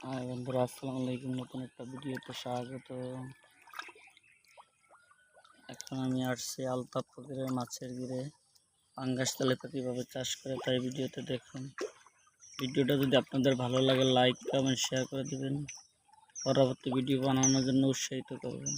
আর বন্ধুরা আসসালামু আলাইকুম নতুন একটা ভিডিওতে স্বাগত। এখন আমি আসছি আলতাপ পুকুরের মাছের গিরে। পাঙ্গাস তেলাপা কীভাবে চাষ করে তাই ভিডিওতে দেখুন। ভিডিওটা যদি আপনাদের ভালো লাগে, লাইক, কমেন্ট শেয়ার করে দেবেন। পরবর্তী ভিডিও বানানোর জন্য উৎসাহিত করবেন।